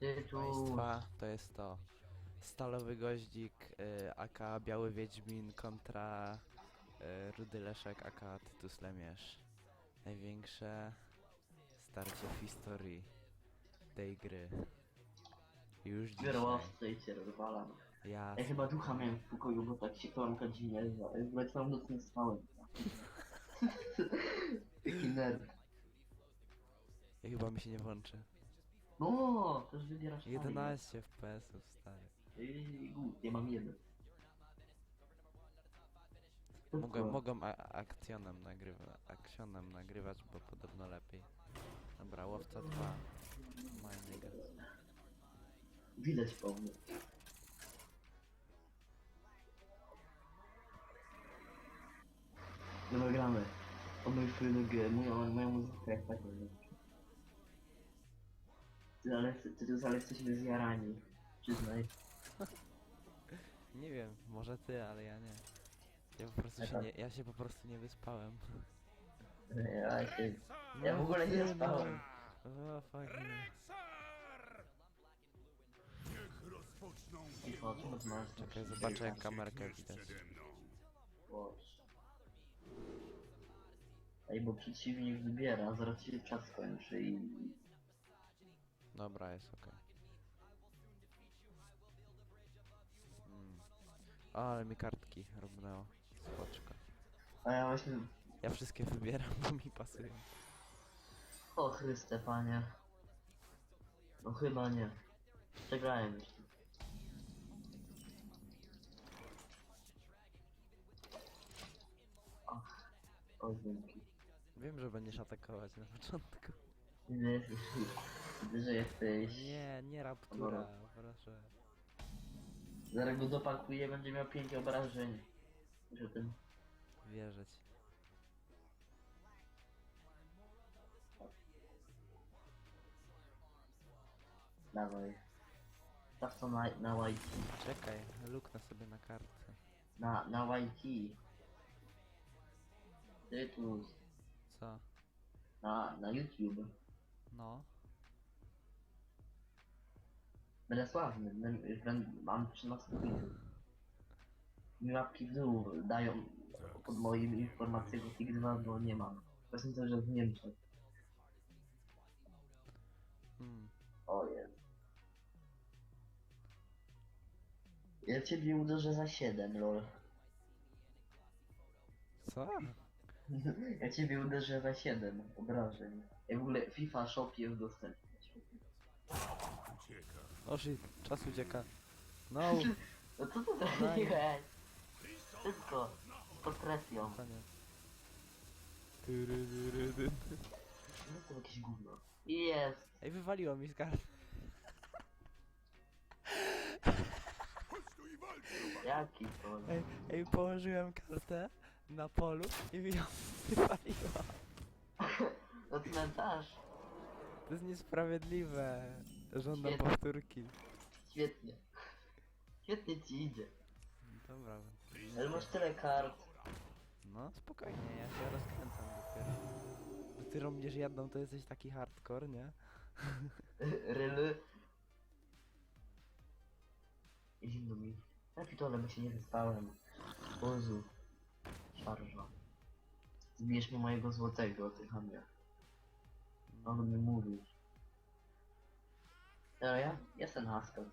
Tytuł. Państwa, to jest to. Stalowy goździk, y, aka Biały Wiedźmin kontra y, Rudy Leszek, aka Tytus Lemierz. Największe starcie w historii tej gry. Już dzisiaj. Wierłowcy i cię rozwalam. Ja, Ja chyba ducha miałem w pokoju, bo tak się kolanka dziwnie Jakby całą noc nie spałem. Taki nerd. ja chyba mi się nie włączy. No, też wybierasz fajnie. 11 FPS-ów, stary. Ej, gut, ja mam jeden. Mogę, mogą a- akcjonem nagrywać, akcjonem nagrywać, bo podobno lepiej. Dobra, łowca 2. My nigga. Widać po mnie. Dobra, gramy. Obejrz trójnogę, moją, moją muzykę jak tak mówię. Ty, ale, ty, ty, ale jesteśmy zjarani. Przyznaj. Nie wiem, może ty, ale ja nie. Ja po prostu się nie, ja się po prostu nie wyspałem. Ja, się, ja w ogóle nie ty, spałem. No. O, fajnie. Niech rozpoczną co to masz? Czekaj, zobaczę jak kamerkę widać. Boże. Ej, bo przeciwnik wybiera, zaraz się czas skończy i... Dobra, jest okej. Mm. Ale mi kartki robnęło. Spoczko. A ja właśnie... Ja wszystkie wybieram, bo mi pasują. O Chryste, panie. No chyba nie. Przegrałem jeszcze. Ach, o dzięki. Wiem, że będziesz atakować na początku. Jesteś... Widzę, że jesteś... Nie, nie raptura, proszę. Zaraz go będzie miał pięć obrażeń. Że ten... Wierzyć. Dawaj. Staw to na, na YT. Czekaj, luknę sobie na kartce. Na, na YT. Tytuł. Co? Na, na YouTube. No. Będę sławny, będę, będę, mam 13 widzów. Mi łapki w dół dają pod moim informacjami X2, bo nie mam. Właśnie to, że w Niemczech. Hmm. O jest. Ja ciebie uderzę za 7, lol. Co? Ja ciebie uderzę za 7 obrażeń. Ja w ogóle FIFA Shop jest dostępny. O shit, czas ucieka. No, No co ty zrobiłeś? Szybko. Pod presją. Tyryryryry. No to jakieś gówno. Jest. Ej, wywaliło mi z! Jaki to? Ej, ej, położyłem kartę na polu i mi ją wywaliło. No cmentarz. To jest niesprawiedliwe. Żądam Świetnie. powtórki. Świetnie. Świetnie ci idzie. Dobra. Ale masz tyle kart. No, spokojnie, ja się rozkręcam dopiero. Bo Ty robisz jedną, to jesteś taki hardcore, nie? Ryly. Zimno mi. Na pitole, bo się nie wyspałem. Bozu. Szarża. Zbierz mi mojego złotego, ty chamie. On mi mówił. No ja? Jestem Haskell.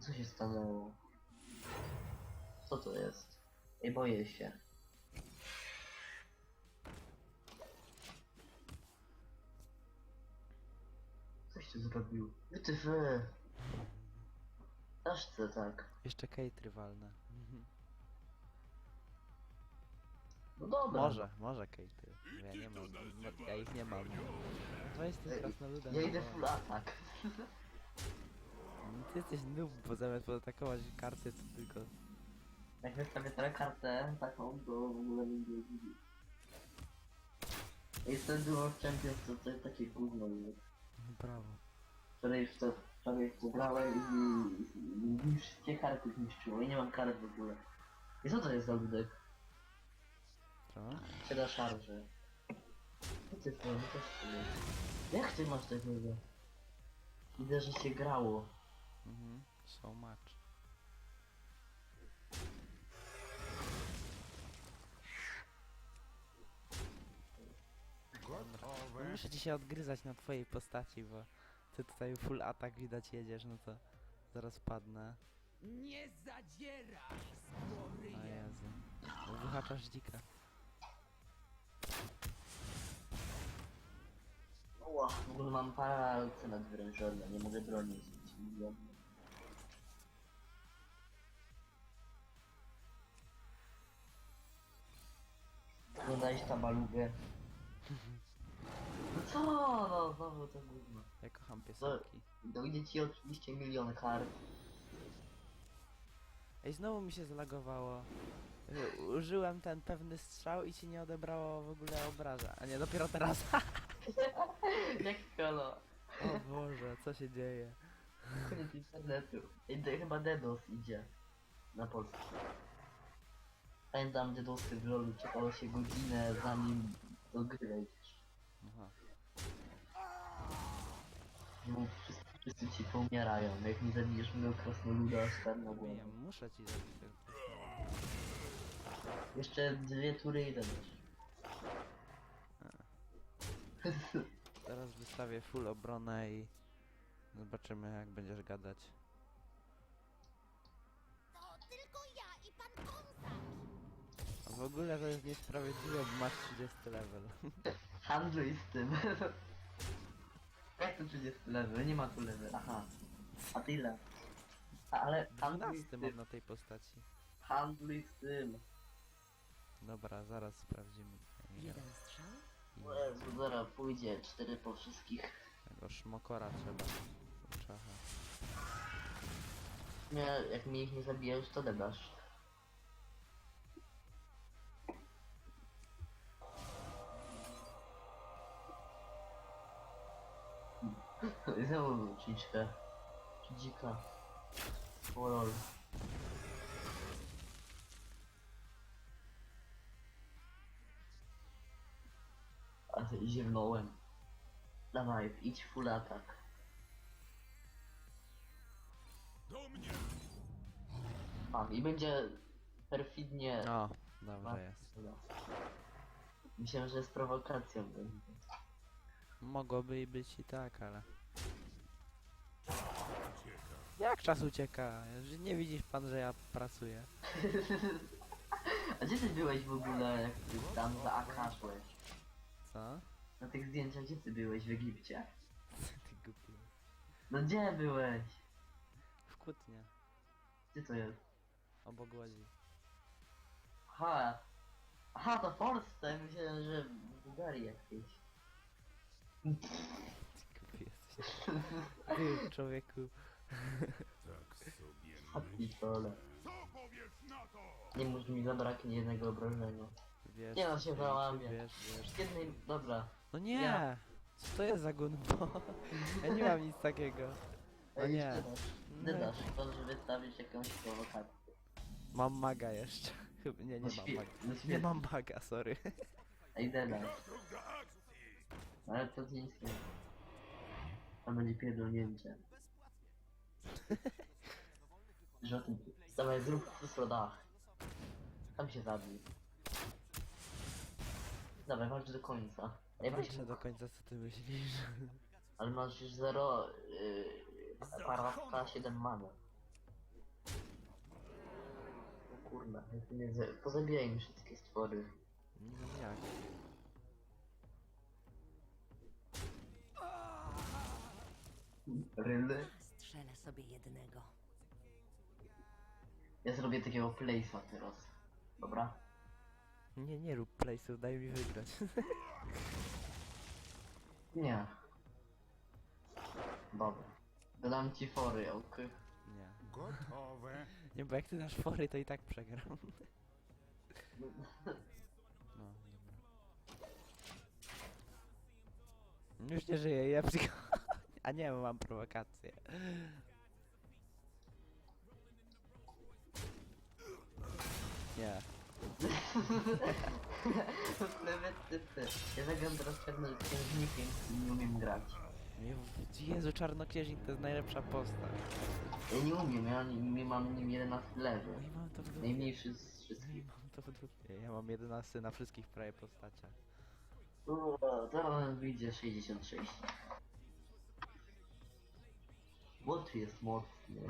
Co się stanęło? Co to jest? Ej, boję się. Coś ty zrobił. Wytyfy. Aż co tak. Jeszcze Kate walne. No dobra. Może, może Kate. Ja nie mam, no, ja ich nie mam. Weź Ej, krasnoludem. Ja idę no. full atak. Ty jesteś noob, bo zamiast poatakować karty, to tylko... Jak wystawię tę kartę taką, to w ogóle nie będzie Jestem dużo w Champions, to, jest takie gówno. nie? Brawo. Wczoraj już to, wczoraj już to grałem i, i, i wszystkie karty zniszczyło i nie mam kart w ogóle. I co to jest za ludek? Co? Siada szarże. Co ty to? Też ty. Jak ty masz takiego? Widzę, że się grało. Mhm, so much. Muszę ci się odgryzać na twojej postaci, bo ty tutaj full atak widać jedziesz, no to zaraz padnę. Nie zadzierasz, O! Jezu. Wyhaczasz dzika. W ogóle mam palce nadwyrężone, nie mogę broni. Nie dajesz tabalugę. No co? No znowu to gówno. Ja kocham piosenki. Dojdzie ci oczywiście milion kart. Ej, znowu mi się zlagowało. Użyłem ten pewny strzał i ci nie odebrało w ogóle obraża. A nie, dopiero teraz. Jak kolo. o Boże, co się dzieje? Koniec internetu. To chyba DDoS idzie. Na Polskę. Pamiętam DDoSy w LoLu, czekało się godzinę zanim do gry wejdziesz. Aha. No, wszyscy, wszyscy ci poumierają. Jak nie zabijesz mnie krasnoluda, aż tam na głowę. Nie, muszę ci zabić. Jeszcze dwie tury i zabierz. Teraz wystawię full obronę i zobaczymy jak będziesz gadać. To tylko ja i pan Kąsak. A w ogóle to jest niesprawiedliwe, bo masz 30 level. Handluj z tym. Jak to 30 level? Nie ma tu level. Aha. A tyle. A, Ale handluj z 12 mam tym. na tej postaci. Handluj z tym. Dobra, zaraz sprawdzimy. Jeden strzał? Jezu, zaraz pójdzie. Cztery po wszystkich. Tego szmokora trzeba. Czacha. Nie, jak mnie ich nie zabijesz, to dedasz. I Znowu czliczkę. Czy dzika. O lol. Ziewnąłem. Dawaj, idź full atak. Do mnie. Mam i będzie perfidnie. O, dobrze jest. Dobra. Myślałem, że jest prowokacją. będzie. Mogłoby i być i tak, ale... Ucieka. Jak czas ucieka? Że Nie widzisz pan, że ja pracuję? A gdzie ty byłeś w ogóle, jak ty tam za AK szłeś? Co? Na tych zdjęciach gdzie ty byłeś w Egipcie? Ty głupi. No gdzie byłeś? W Kutnie, Gdzie to jest? obok Łodzi. Aha. Aha, to w Polsce. Myślałem, że w Bułgarii jakieś. Ty głupi jesteś. Ty, człowieku. Tak sobie A. Co powiesz na to? Nie mów mi zabraknie jednego obrażenia. Wiesz, Nie no, się załamie. Wiesz, wiesz. Jednej, dobra. No nie! Ja. Co to jest za gunbo? Ja nie mam nic takiego. O Ej, nie. Dydasz, dydasz, to że wystawisz jakąś prowokację. Mam maga jeszcze. Chyba nie, nie No mam świe- maga. no Nie świetnie. mam maga, sorry. Ej, akcji. Ale to nic nie. Tam będzie pierdolnięcie. Tym... Dawaj, zrób wszystko dach. Tam się zabij. Dawaj, walcz do końca. Weź, Patrzę do końca, co ty myślisz. ale masz już 0... Yy, parafka 7 mana. O kurna, jak nie pozabijaj mi wszystkie stwory. Nie wiem jak. Ryly? Strzelę sobie jednego. Ja zrobię takiego place'a teraz. Dobra? Nie, nie rób place'ów, daj mi wygrać. Nie. Dobra. Dodam ci fory, ok? Nie. Gotowe. Nie, bo jak ty dasz fory, to i tak przegram. No, dobra. Już nie żyję, ja psycho... A nie, bo mam prowokację. Nie. Plewy typy. Ja zagram teraz czarnoksiężnikiem i nie umiem grać. Je- Jezu, czarnoksiężnik to jest najlepsza postać. Ja nie umiem, ja nie, nie mam nim 11 lewy. No i mam to w dupie. Najmniejszy z i wszystkich. mam to w dupie. Ja mam 11 na wszystkich prawie postaciach. O, teraz wyjdzie 66. Łotwy jest mocny.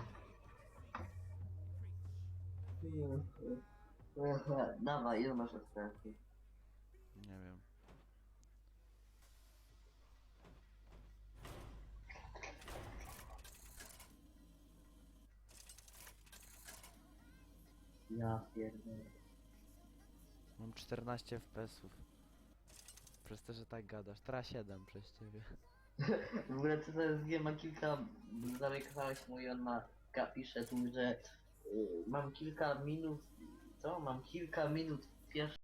Dawaj, ile masz FPS-ów? Nie wiem. Ja pierdolę. Mam 14 FPS-ów. Przez to, że tak gadasz. Teraz 7 przez ciebie. W ogóle to jest ma kilka, zamykałeś mój on ma, ka- pisze tu, że y, mam kilka minut, co? Mam kilka minut pierwszy